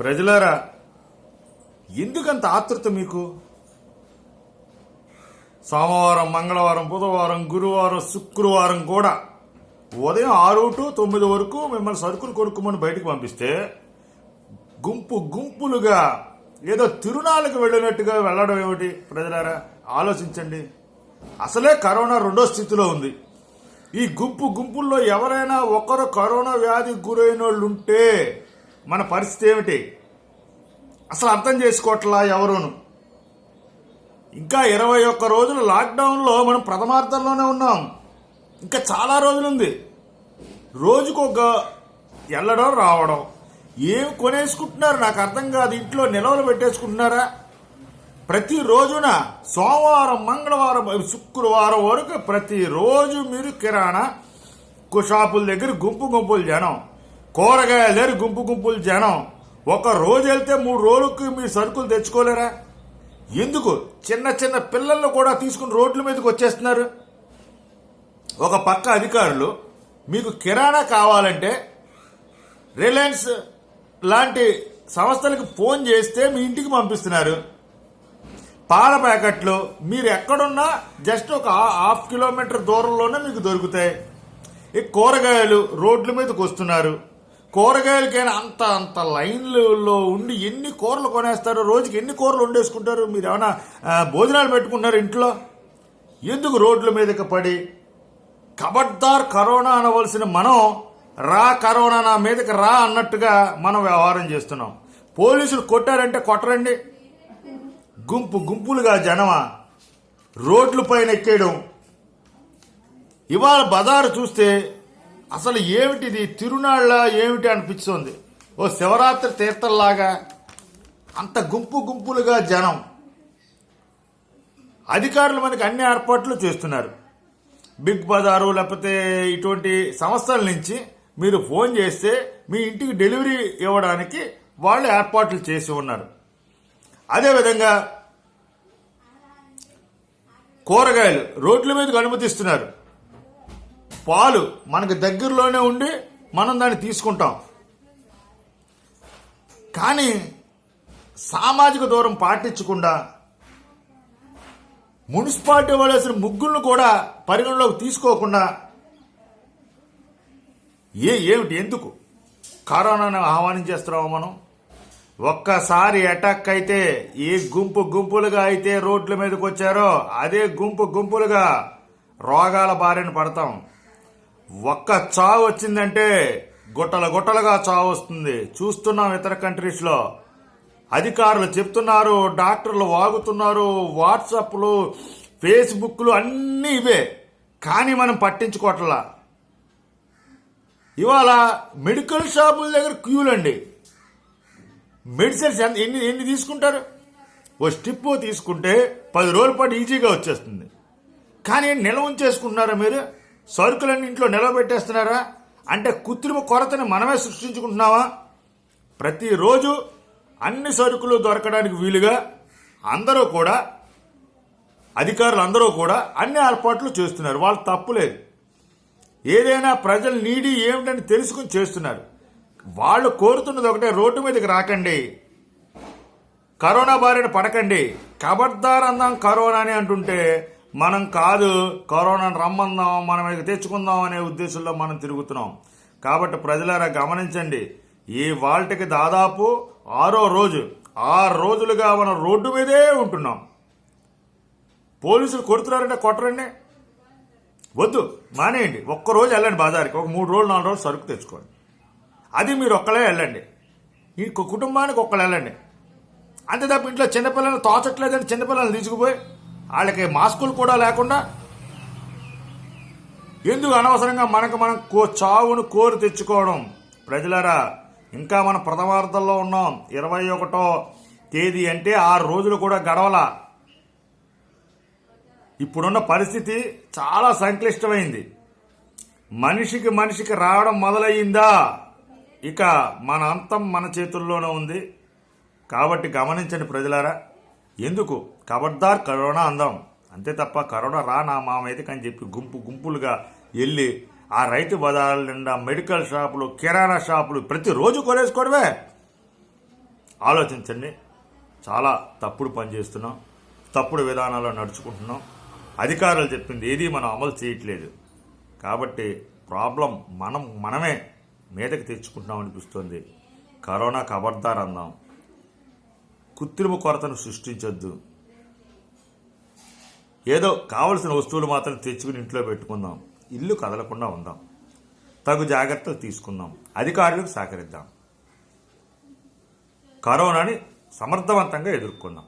ప్రజలారా ఎందుకంత ఆతృత మీకు? సోమవారం మంగళవారం బుధవారం గురువారం శుక్రవారం కూడా ఉదయం ఆరు టు తొమ్మిది వరకు మిమ్మల్ని సరుకులు కొనుక్కోమని బయటకు పంపిస్తే గుంపు గుంపులుగా ఏదో తిరునాళ్ళకి వెళ్ళినట్టుగా వెళ్ళడం ఏమిటి? ప్రజలారా ఆలోచించండి. అసలే కరోనా రెండో స్థితిలో ఉంది. ఈ గుంపు గుంపుల్లో ఎవరైనా ఒకరు కరోనా వ్యాధికి గురైన వాళ్ళు ఉంటే మన పరిస్థితి ఏమిటి? అసలు అర్థం చేసుకోవట్లా ఎవరును? ఇంకా ఇరవై ఒక్క రోజులు లాక్డౌన్లో మనం ప్రథమార్థంలోనే ఉన్నాం. ఇంకా చాలా రోజులుంది. రోజుకొక వెళ్ళడం రావడం. ఏం కొనేసుకుంటున్నారు? నాకు అర్థం కాదు. ఇంట్లో నిలవలు పెట్టేసుకుంటున్నారా? ప్రతి రోజున సోమవారం మంగళవారం శుక్రవారం వరకు ప్రతిరోజు మీరు కిరాణా కు- షాపుల దగ్గర గుంపు గుంపులు జనం. కూరగాయలు లేరు గుంపు గుంపులు జనం. ఒక రోజు వెళ్తే మూడు రోజులకి మీ సరుకులు తెచ్చుకోలేరా? ఎందుకు? చిన్న చిన్న పిల్లలను కూడా తీసుకుని రోడ్ల మీదకి వచ్చేస్తున్నారు. ఒక పక్క అధికారులు మీకు కిరాణా కావాలంటే రిలయన్స్ లాంటి సంస్థలకు ఫోన్ చేస్తే మీ ఇంటికి పంపిస్తున్నారు. పాల ప్యాకెట్లు మీరు ఎక్కడున్నా జస్ట్ ఒక హాఫ్ కిలోమీటర్ దూరంలోనే మీకు దొరుకుతాయి. ఈ కూరగాయలు రోడ్ల మీదకి వస్తున్నారు. కూరగాయలకైనా అంత అంత లైన్లలో ఉండి ఎన్ని కూరలు కొనేస్తారు రోజుకి ఎన్ని కూరలు వండేసుకుంటారు మీరు ఏమైనా భోజనాలు పెట్టుకుంటారు ఇంట్లో? ఎందుకు రోడ్ల మీదకి పడి? కబడ్దార్ కరోనా అనవలసిన మనం రా కరోనా నా మీదకి రా అన్నట్టుగా మనం వ్యవహారం చేస్తున్నాం. పోలీసులు కొట్టారంటే కొట్టరండి. గుంపు గుంపులుగా జనమా? రోడ్ల పైన ఎక్కేయడం. ఇవాళ బజారు చూస్తే అసలు ఏమిటిది? తిరునాళ్ళ ఏమిటి అనిపిస్తుంది? ఓ శివరాత్రి తీర్థంలాగా అంత గుంపు గుంపులుగా జనం అధికారులు మనకి అన్ని ఏర్పాట్లు చేస్తున్నారు. బిగ్ బజారు లేకపోతే ఇటువంటి సంస్థల నుంచి మీరు ఫోన్ చేస్తే మీ ఇంటికి డెలివరీ ఇవ్వడానికి వాళ్ళు ఏర్పాట్లు చేసి ఉన్నారు. అదేవిధంగా కూరగాయలు రోడ్ల మీదకి అనుమతిస్తున్నారు. పాలు మనకు దగ్గరలోనే ఉండి మనం దాన్ని తీసుకుంటాం. కానీ సామాజిక దూరం పాటించకుండా మున్సిపాలిటీ వాళ్ళు వేసిన ముగ్గులను కూడా పరిగణలోకి తీసుకోకుండా ఏ ఏమిటి ఎందుకు? కరోనాను ఆహ్వానించేస్తున్నామా మనం? ఒక్కసారి అటాక్ అయితే ఏ గుంపు గుంపులుగా అయితే రోడ్ల మీదకి వచ్చారో అదే గుంపు గుంపులుగా రోగాల బారిన పడతాం. ఒక్క చావు వచ్చిందంటే గుట్టల గుట్టలుగా చావు వస్తుంది. చూస్తున్నాం ఇతర కంట్రీస్లో అధికారులు చెప్తున్నారు డాక్టర్లు వాగుతున్నారు వాట్సాప్లు ఫేస్బుక్లు అన్నీ ఇవే. కానీ మనం పట్టించుకోవట్లా. ఇవాళ మెడికల్ షాపుల దగ్గర క్యూలండి. మెడిసిన్స్ ఎంత ఎన్ని ఎన్ని తీసుకుంటారు? ఓ స్టిప్ తీసుకుంటే పది రోజుల పాటు ఈజీగా వచ్చేస్తుంది. కానీ నిల్వ ఉంచేసుకుంటున్నారా మీరు? సరుకులన్నీ ఇంట్లో నిలబెట్టేస్తున్నారా? అంటే కృత్రిమ కొరతని మనమే సృష్టించుకుంటున్నావా ప్రతిరోజు అన్ని సరుకులు దొరకడానికి వీలుగా అందరూ కూడా అధికారులు అందరూ కూడా అన్ని ఏర్పాట్లు చేస్తున్నారు. వాళ్ళు తప్పులేదు ఏదైనా ప్రజలు నీడి ఏమిటని తెలుసుకుని చేస్తున్నారు. వాళ్ళు కోరుతున్నది ఒకటే రోడ్డు మీదకి రాకండి. కరోనా బారిన పడకండి. కబడ్దార్ అందాం కరోనా అని అంటుంటే మనం కాదు కరోనాను రమ్మందాం మనం ఇక తెచ్చుకుందాం అనే ఉద్దేశంలో మనం తిరుగుతున్నాం. కాబట్టి ప్రజలారా గమనించండి ఈ వాళ్ళకి దాదాపు ఆరో రోజు ఆరు రోజులుగా మనం రోడ్డు మీదే ఉంటున్నాం. పోలీసులు కొడుతున్నారంటే కొట్టరండి. వద్దు మానేయండి. ఒక్కరోజు వెళ్ళండి బజార్కి ఒక మూడు రోజులు నాలుగు రోజులు సరుకు తెచ్చుకోండి. అది మీరు ఒక్కలే వెళ్ళండి. ఈ కుటుంబానికి ఒక్కళ్ళు వెళ్ళండి. అంతే తప్ప ఇంట్లో చిన్నపిల్లలు తోచట్లేదని చిన్నపిల్లల్ని తీసుకుపోయి వాళ్ళకి మాస్కులు కూడా లేకుండా ఎందుకు అనవసరంగా మనకు మనం కో చావును కోరి తెచ్చుకోవడం? ప్రజలారా ఇంకా మన ప్రథమార్థంలో ఉన్నాం. ఇరవై ఒకటో తేదీ అంటే ఆరు రోజులు కూడా గడవల. ఇప్పుడున్న పరిస్థితి చాలా సంక్లిష్టమైంది. మనిషికి మనిషికి రావడం మొదలయ్యిందా? ఇక మన అంతం మన చేతుల్లోనే ఉంది. కాబట్టి గమనించండి ప్రజలారా ఎందుకు? కబడ్దార్ కరోనా అందాం. అంతే తప్ప కరోనా రా నా మా అని చెప్పి గుంపు గుంపులుగా వెళ్ళి ఆ రైతు బజార్ల నిండా మెడికల్ షాపులు కిరాణా షాపులు ప్రతిరోజు కొనేసుకోవడమే. ఆలోచించండి. చాలా తప్పుడు పని చేస్తున్నాం. తప్పుడు విధానాల్లో నడుచుకుంటున్నాం. అధికారులు చెప్పింది ఏది మనం అమలు చేయట్లేదు. కాబట్టి ప్రాబ్లం మనం మనమే మీదకి తెచ్చుకుంటున్నాం అనిపిస్తుంది. కరోనా కబర్దార్ అందాం. కృత్రిమ కొరతను సృష్టించొద్దు. ఏదో కావలసిన వస్తువులు మాత్రం తెచ్చుకుని ఇంట్లో పెట్టుకుందాం. ఇల్లు కదలకుండా ఉందాం. తగు జాగ్రత్తలు తీసుకుందాం. అధికారులకు సహకరిద్దాం. కరోనాని సమర్థవంతంగా ఎదుర్కొందాం.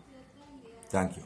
Thank you